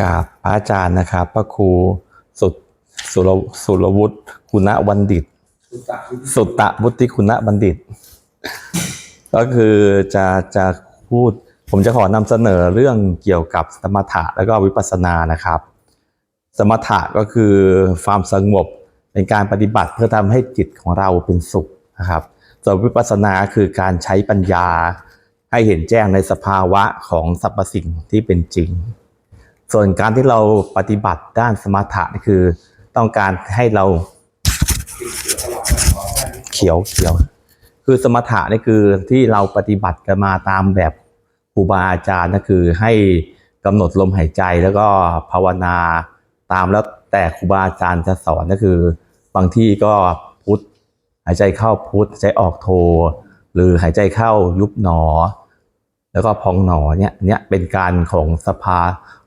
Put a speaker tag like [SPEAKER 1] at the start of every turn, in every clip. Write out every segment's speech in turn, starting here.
[SPEAKER 1] กราบพระอาจารย์นะครับพระครูสุดสุรสุรวุฒิคุณบัณฑิต สุตตะวุฒิคุณบัณฑิต ก็คือจะจะพูดผมจะขอนำเสนอเรื่องเกี่ยวกับสมถะแล้วก็วิปัสสนานะครับ สมถะก็คือความสงบเป็นการปฏิบัติเพื่อทำให้จิตของเราเป็นสุขนะครับส่วนวิปัสสนาคือการใช้ปัญญาให้เห็นแจ้งในสภาวะของสรรพสิ่งที่เป็นจริง ส่วนการที่เราปฏิบัติด้านสมถะนี่คือต้องการให้เราเขียวเขียว คือสมถะนี่คือที่เราปฏิบัติกันมาตามแบบครูบาอาจารย์ก็คือให้กำหนดลมหายใจแล้วก็ภาวนาตามแล้วแต่ครูบาอาจารย์จะสอนก็คือ บางที่ก็พุทธหายใจเข้าพุทธหายใจออกโท หรือหายใจเข้ายุบหนอ แล้วก็พองหนอเนี่ยเนี่ยเป็นการของสภา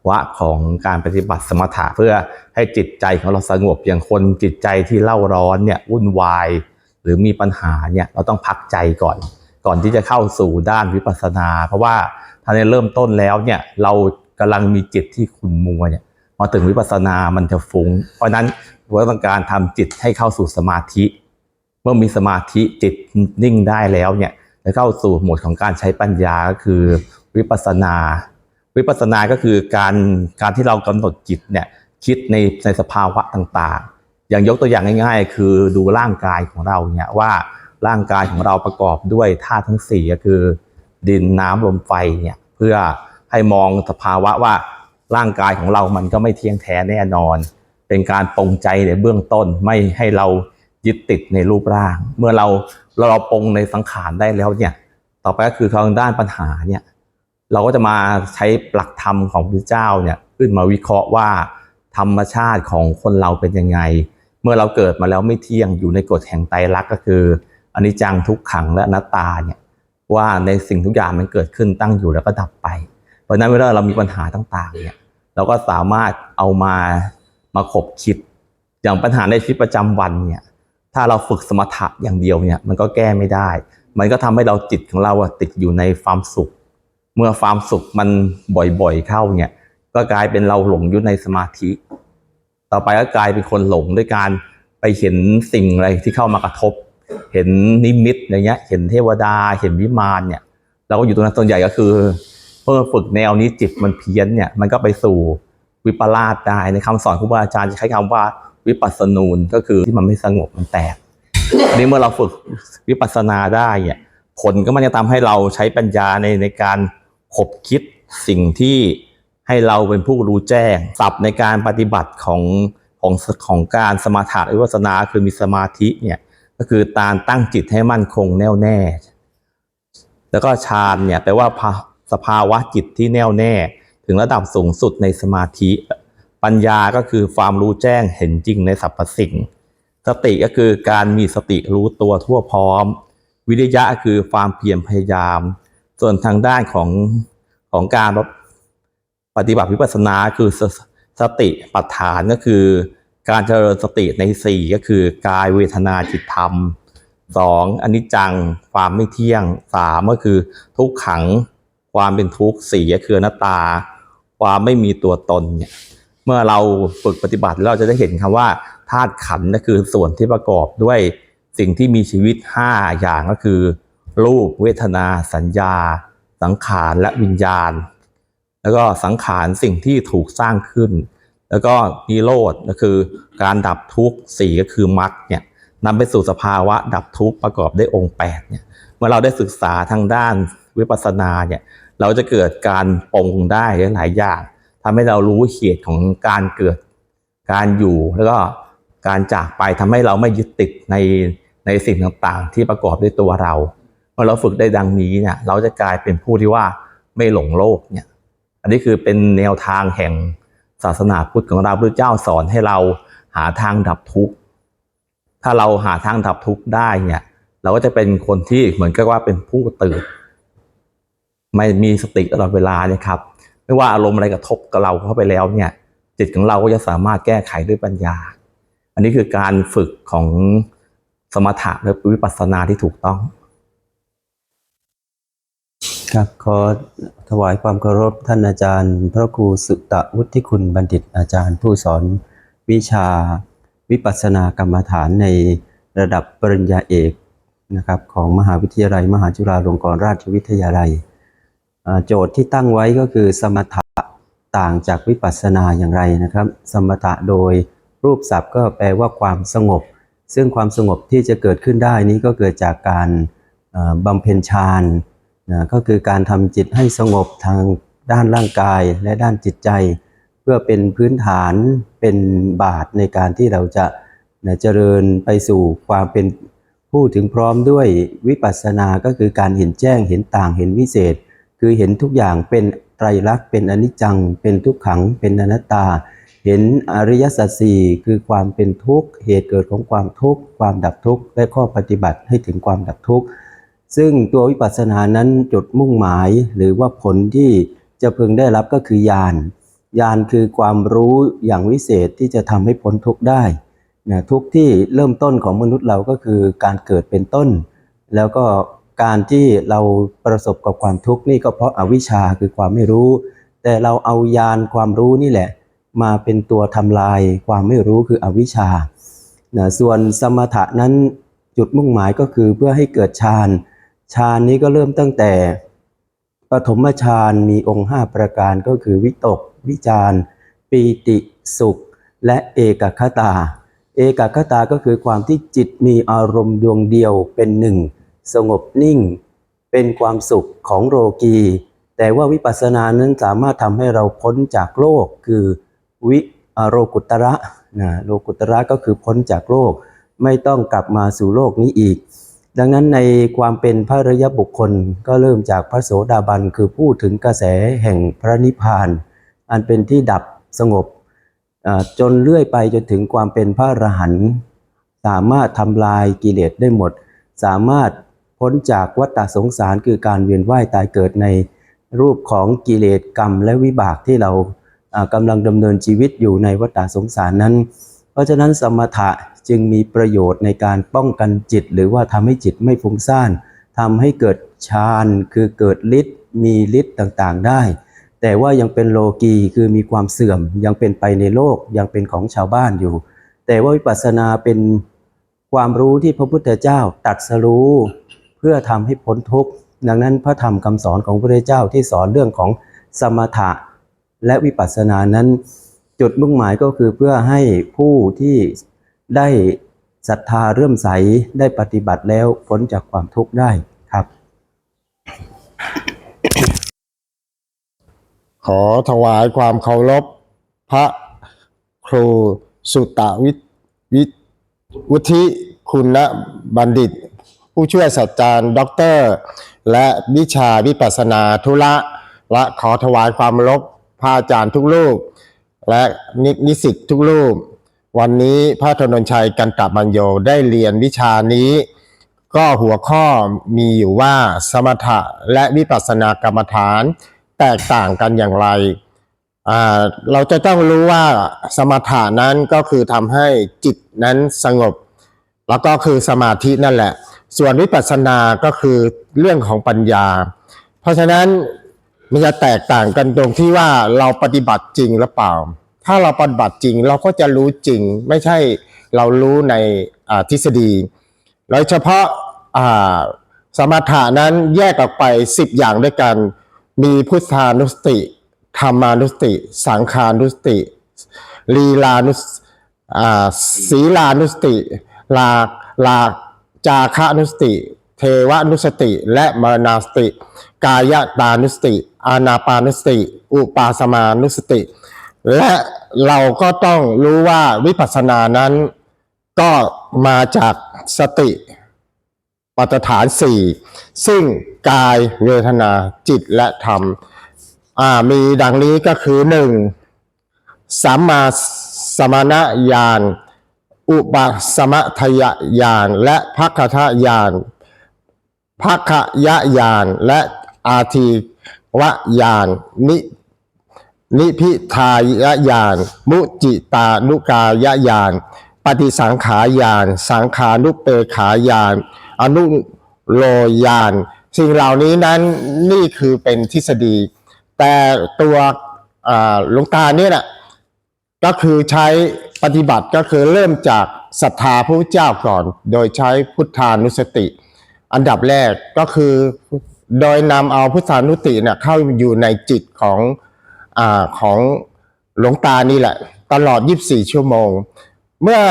[SPEAKER 1] วะของการปฏิบัติสมถะเพื่อให้จิตใจของเราสงบอย่างคนจิตใจที่เล่าร้อนเนี่ยวุ่นวาย หรือมีปัญหาเนี่ยเราต้องพักใจก่อน ก่อนที่จะเข้าสู่ด้านวิปัสสนา เพราะว่าถ้าในเริ่มต้นแล้วเนี่ยเรากำลังมีจิตที่ขุ่นมัวเนี่ยมาถึงวิปัสสนามันจะฟุง้ง เพราะฉะนั้นเราต้องการทำจิตให้เข้าสู่สมาธิ เมื่อมีสมาธิจิตนิ่งได้แล้วเนี่ย จะเข้าสู่โหมดของการใช้ปัญญาก็คือวิปัสนา วิปัสนาก็คือการการที่เรากำหนดจิตเนี่ยคิดในในสภาวะต่างๆ อย่างยกตัวอย่างง่าย ๆ คือดูร่างกายของเราเนี่ยว่าร่างกายของเราประกอบด้วยธาตุทั้งสี่ก็คือ ดินน้ำลมไฟเนี่ยเพื่อให้มองสภาวะว่าร่างกายของเรามันก็ไม่เที่ยงแท้แน่นอน เป็นการปรงใจในเบื้องต้นไม่ให้เรา ยึดติดในรูปร่าง เมื่อเราเราเราปรงในสังขารได้แล้วเนี่ย ต่อไปก็คือทางด้านปัญหาเนี่ย เราก็จะมาใช้หลักธรรมของพระเจ้าเนี่ยขึ้นมาวิเคราะห์ว่าธรรมชาติของคนเราเป็นยังไง เมื่อเราเกิดมาแล้วไม่เที่ยงอยู่ในกฎแห่งไตรลักษณ์ก็คืออนิจจังทุกขังและอนัตตาเนี่ยว่าในสิ่งทุกอย่างมันเกิดขึ้นตั้งอยู่แล้วก็ดับไป เพราะนั้นเวลาเรามีปัญหาต่างๆเนี่ยเราก็สามารถเอามามาขบคิดอย่างปัญหาในชีวิตประจำวันเนี่ย ถ้าเราฝึกสมถะอย่างเดียวเนี่ยมันก็แก้ไม่ได้ มันก็ทำให้เราจิตของเราติดอยู่ในความสุข เมื่อความสุขมันบ่อยๆเข้าเนี่ยก็กลายเป็นเราหลงอยู่ในสมาธิ ต่อไปก็กลายเป็นคนหลงด้วยการไปเห็นสิ่งอะไรที่เข้ามากระทบ เห็นนิมิตอย่างเงี้ย เห็นเทวดา เห็นวิมานเนี่ย เราก็อยู่ตรงนั้นส่วนใหญ่ก็คือเมื่อฝึกแนวนี้จิตมันเพี้ยนเนี่ย มันก็ไปสู่วิปลาสได้ ในคำสอนครูบาอาจารย์จะใช้คำว่า วิปัสสนูนก็คือที่มันไม่สงบมันแตกนนี้เมื่อเราฝึกวิปัสสนาได้เนี่ยผลก็มันจะทำให้เราใช้ปัญญาในในการขบคิดสิ่งที่ให้เราเป็นผู้รู้แจ้งศัพท์ในการปฏิบัติของของของการสมาธิวิปัสสนาคือมีสมาธิเนี่ยก็คือการตั้งจิตให้มั่นคงแน่วแน่ แล้วก็ฌานเนี่ยแปลว่าสภาวะจิตที่แน่วแน่ ถึงระดับสูงสุดในสมาธิ ปัญญาก็คือความรู้แจ้งเห็นจริงในสรรพสิ่ง สติก็คือการมีสติรู้ตัวทั่วพร้อม วิริยะคือความเพียรพยายาม ส่วนทางด้านของของการปฏิบัติวิปัสสนาคือสสติปัฏฐานก็คือ การเจริญสติในสี่ก็คือกายเวทนาจิตธรรมสองอนิจจังความไม่เที่ยงสามก็คือ ทุกขังความเป็นทุกข์สี่ก็คืออนัตตา ความไม่มีตัวตนเนี่ย เมื่อเราฝึกปฏิบัติเราจะได้เห็นคำว่าธาตุขันธ์ก็คือส่วนที่ประกอบด้วยสิ่งที่มีชีวิต 5 อย่างก็คือ รูปเวทนา สัญญา สังขารและวิญญาณ แล้วก็สังขารสิ่งที่ถูกสร้างขึ้น แล้วก็นิโรธก็คือการดับทุกข์สี่ก็คือมรรคเนี่ยนำไปสู่สภาวะดับทุกข์ประกอบด้วยองค์8เนี่ยเมื่อเราได้ศึกษาทางด้านวิปัสสนาเนี่ยเราจะเกิดการปรงได้หลายอย่าง ทำให้เรารู้เหตุของการเกิด การอยู่แล้วก็การจากไปทำให้เราไม่ยึดติดในในสิ่งต่างๆ ที่ประกอบด้วยตัวเรา เมื่อเราฝึกได้ดังนี้เนี่ยเราจะกลายเป็นผู้ที่ว่าไม่หลงโลกเนี่ย อันนี้คือเป็นแนวทางแห่งศาสนาพุทธของเราพระเจ้าสอนให้เราหาทางดับทุกข์ ถ้าเราหาทางดับทุกข์ได้เนี่ย เราก็จะเป็นคนที่เหมือนกับว่าเป็นผู้ตื่น ไม่มีสติตลอดเวลาเนี่ยครับ ไม่ว่าอารมณ์อะไรกระทบกับเราเข้าไปแล้วเนี่ย จิตของเราก็จะสามารถแก้ไขด้วยปัญญา อันนี้คือการฝึกของสมถะและวิปัสสนาที่ถูกต้อง
[SPEAKER 2] ครับขอถวายความเคารพท่านอาจารย์ พระครูสุตะวุฒิคุณบัณฑิตอาจารย์ผู้สอนวิชาวิปัสสนากรรมฐานในระดับปริญญาเอกนะครับของมหาวิทยาลัย มหาจุฬาลงกรณราชวิทยาลัย โจทย์ที่ตั้งไว้ก็คือสมถะต่างจากวิปัสสนาอย่างไรนะครับ สมถะโดยรูปศัพท์ก็แปลว่าความสงบ ซึ่งความสงบที่จะเกิดขึ้นได้นี้ก็เกิดจากการบำเพ็ญฌานนะก็คือการทำจิตให้สงบทางด้านร่างกายและด้านจิตใจ เพื่อเป็นพื้นฐานเป็นบาทในการที่เราจะนะเจริญไปสู่ความเป็นผู้ถึงพร้อมด้วยวิปัสสนา ก็คือการเห็นแจ้งเห็นต่างเห็นวิเศษ คือเห็นทุกอย่างเป็นไตรลักษณ์เป็นอนิจจัง เป็นทุกขัง เป็นอนัตตา เห็นอริยสัจสี่คือความเป็นทุกข์ เหตุเกิดของความทุกข์ ความดับทุกข์ และข้อปฏิบัติให้ถึงความดับทุกข์ ซึ่งตัววิปัสสนานั้นจุดมุ่งหมาย หรือว่าผลที่จะพึงได้รับก็คือญาณ ญาณคือความรู้อย่างวิเศษที่จะทำให้พ้นทุกข์ได้นะทุกข์ที่เริ่มต้นของมนุษย์เราก็คือการเกิดเป็นต้น แล้วก็ การที่เราประสบกับความทุกข์นี่ก็เพราะอาวิชชาคือความไม่รู้ แต่เราเอาญาณความรู้นี่แหละ มาเป็นตัวทำลายความไม่รู้คืออวิชชานะส่วนสมถะนั้นจุดมุ่งหมายก็คือเพื่อให้เกิดฌานฌานนี้ก็เริ่มตั้งแต่ปฐมฌานมีองค์ 5 ประการก็คือวิตก วิจารปีติสุข และเอกคตา เอกคตาก็คือความที่จิตมีอารมณ์ดวงเดียวเป็นหนึ่ง สงบนิ่ง เป็นความสุขของโลกี แต่ว่าวิปัสสนานั้นสามารถทำให้เราพ้นจากโลก คือวิอโลกุตระนะโลกุตระก็คือพ้นจากโลก ไม่ต้องกลับมาสู่โลกนี้อีก ดังนั้นในความเป็นพระริยบุคคลก็เริ่มจากพระโสดาบันคือพูดถึงกระแสแห่งพระนิพพาน อันเป็นที่ดับสงบจนเลื่อยไปจนถึงความเป็นพระอรหันต์สามารถทำลายกิเลสได้หมด สามารถ พ้นจากวัฏสงสารคือการเวียนว่ายตายเกิดในรูปของกิเลสกรรมและวิบากที่เราอ่ากำลังดำเนินชีวิตอยู่ในวัฏสงสารนั้น เพราะฉะนั้นสมถะจึงมีประโยชน์ในการป้องกันจิต หรือว่าทำให้จิตไม่ฟุ้งซ่านทำให้เกิดฌานคือเกิดฤทธิ์มีฤทธิ์ต่างๆได้ แต่ว่ายังเป็นโลกีคือมีความเสื่อมยังเป็นไปในโลกยังเป็นของชาวบ้านอยู่ แต่ว่าวิปัสสนาเป็นความรู้ที่พระพุทธเจ้าตัดสรู้เพื่อทำให้พ้นทุกข์ดังนั้นพระธรรมคำสอนของพระพุทธเจ้าที่สอนเรื่องของสมถะและวิปัสสนานั้น จุดมุ่งหมายก็คือเพื่อให้ผู้ที่ได้ศรัทธาเรื่มใสได้ปฏิบัติแล้วพ้นจากความทุกข์ได้ครับ
[SPEAKER 3] ขอถวายความเคารพพระครูสุตวิวิวุฒิคุณบัณฑิต ผู้ช่วยศาสตราจารย์ด็อกเตอร์ และวิชาวิปัสสนาธุระ และขอถวายความรพพระอาจารย์ทุกรูป และนินิสิตทุกรูป วันนี้พระธนนชัยกันตบัญโยได้เรียนวิชานี้ ก็หัวข้อมีอยู่ว่าสมถะและวิปัสสนากรรมฐานแตกต่างกันอย่างไร เราจะต้องรู้ว่าสมถะนั้นก็คือทำให้จิตนั้นสงบ แล้วก็คือสมาธินั่นแหละ ส่วนวิปัสสนาก็คือเรื่องของปัญญา เพราะฉะนั้นมันจะแตกต่างกันตรงที่ว่าเราปฏิบัติจริงหรือเปล่า ถ้าเราปฏิบัติจริงเราก็จะรู้จริง ไม่ใช่เรารู้ในทฤษฎี โดยเฉพาะาสมถะนั้นแยกออกไป 10 อย่างด้วยกัน มีพุทธานุสติธรรมานุสติ สังขานุสติลีลานุสศีลานุสติลาลา จาคะนุสติ เทวานุสติ และมรณาสติ กายตานุสติ อานาปานุสติ อุปาสมานุสติ และเราก็ต้องรู้ว่าวิปัสสนานั้นก็มาจากสติปัฏฐานสี่ซึ่งกายเวทนาจิตและธรรมมีดังนี้ก็คือหนึ่งสัมมาสมณญาณ อุปสมทยญาณและพักขทญาณพักขยญาณและอาทีวญาณนินิพิทายญาณมุจิตานุกายญาณปฏิสังขายาน สังขานุเปขาญาณอนุโลยาน สิ่งเหล่านี้นั้นนี่คือเป็นทฤษฎี แต่ตัวหลวงตาเนี่ยนะก็คือใช้ ปฏิบัติก็คือเริ่มจากศรัทธาพระพุทธเจ้าก่อน โดยใช้พุทธานุสติ อันดับแรกก็คือโดยนำเอาพุทธานุสติเนี่ยเข้าอยู่ในจิตของอาของหลวงตานี่แหละ ตลอด 24 ชั่วโมง เมื่อ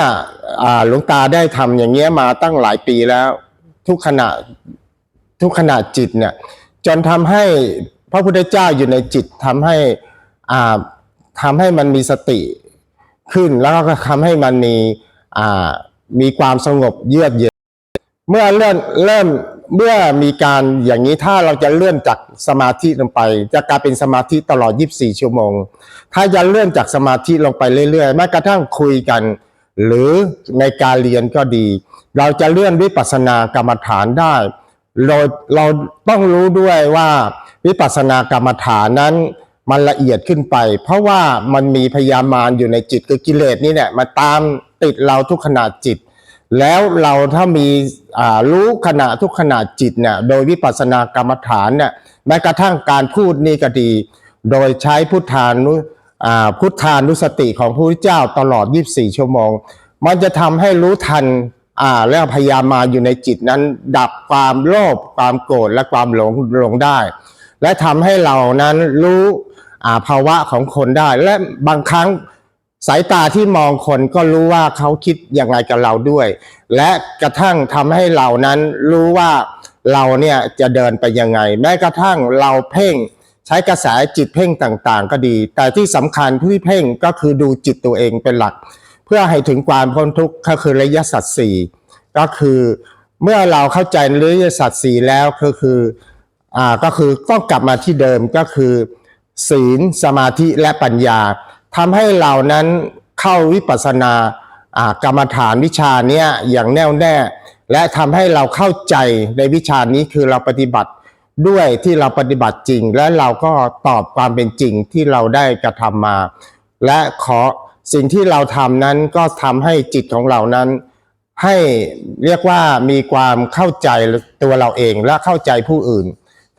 [SPEAKER 3] อหลวงตาได้ทำอย่างเงี้ยมาตั้งหลายปีแล้ว ทุกขณะทุกขณะจิตเนี่ยจนทำให้พระพุทธเจ้าอยู่ในจิตทำให้อ่าทำให้มันมีสติ ขึ้นแล้วก็ทำให้มันมีอ่ามีความสงบเยือกเย็นเมื่อเริ่มเริ่มเมื่อมีการอย่างนี้ถ้าเราจะเลื่อนจากสมาธิลงไป จะกลายเป็นสมาธิตลอด 24 ชั่วโมง ถ้าจะเลื่อนจากสมาธิลงไปเรื่อยๆแม้กระทั่งคุยกัน หรือในการเรียนก็ดี เราจะเลื่อนวิปัสสนากรรมฐานได้เราเราต้องรู้ด้วยว่าวิปัสสนากรรมฐานนั้น มันละเอียดขึ้นไป เพราะว่ามันมีพยามารอยู่ในจิตคือกิเลสนี่เนี่ยมาตามติดเราทุกขณะจิต แล้วเราถ้ามีอ่ารู้ขณะทุกขณะจิตเนี่ยโดยวิปัสสนากรรมฐานเนี่ยแม้กระทั่งการพูดนี่ก็ดี โดยใช้พุทธานุอ่าพุทธานุสติของพระพุทธเจ้าตลอด 24 ชั่วโมง มันจะทำให้รู้ทันอ่าแล้วพยายามมาอยู่ในจิตนั้น ดับความโลภความโกรธและความหลงหลงได้ และทำให้เรานั้นรู้ ภาวะของคนได้ และบางครั้งสายตาที่มองคนก็รู้ว่าเขาคิดอย่างไรกับเราด้วย และกระทั่งทำให้เรานั้นรู้ว่าเราเนี่ยจะเดินไปยังไง แม้กระทั่งเราเพ่งใช้กระแสจิตเพ่งต่างๆ ก็ดี แต่ที่สำคัญที่เพ่งก็คือดูจิตตัวเองเป็นหลัก เพื่อให้ถึงความพ้นทุกข์ก็คือระยะสัตว์สี่ก็คือเมื่อเราเข้าใจระยะสัตว์สี่แล้วก็คืออ่าก็คือต้องกลับมาที่เดิมก็คือ ศีลสมาธิและปัญญาทำให้เรานั้นเข้าวิปัสสนากรรมฐานวิชาเนี้ยอย่างแน่วแน่ และทำให้เราเข้าใจในวิชานี้คือเราปฏิบัติด้วยที่เราปฏิบัติจริง และเราก็ตอบความเป็นจริงที่เราได้กระทำมา และขอสิ่งที่เราทำนั้นก็ทำให้จิตของเรานั้น ให้เรียกว่ามีความเข้าใจตัวเราเองและเข้าใจผู้อื่น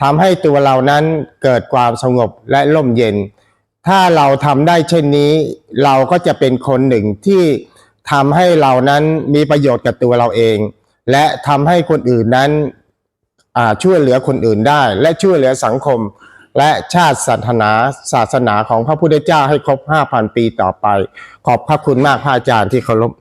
[SPEAKER 3] ทำให้ตัวเรานั้นเกิดความสงบและร่มเย็น ถ้าเราทำได้เช่นนี้ เราก็จะเป็นคนหนึ่งที่ทำให้เรานั้นมีประโยชน์กับตัวเราเอง และทำให้คนอื่นนั้นช่วยเหลือคนอื่นได้ และช่วยเหลือสังคม และชาติศาสนาศาสนาของพระพุทธเจ้าให้ครบ 5,000 ปีต่อไป ขอบพระคุณมากพระอาจารย์ที่เคารพ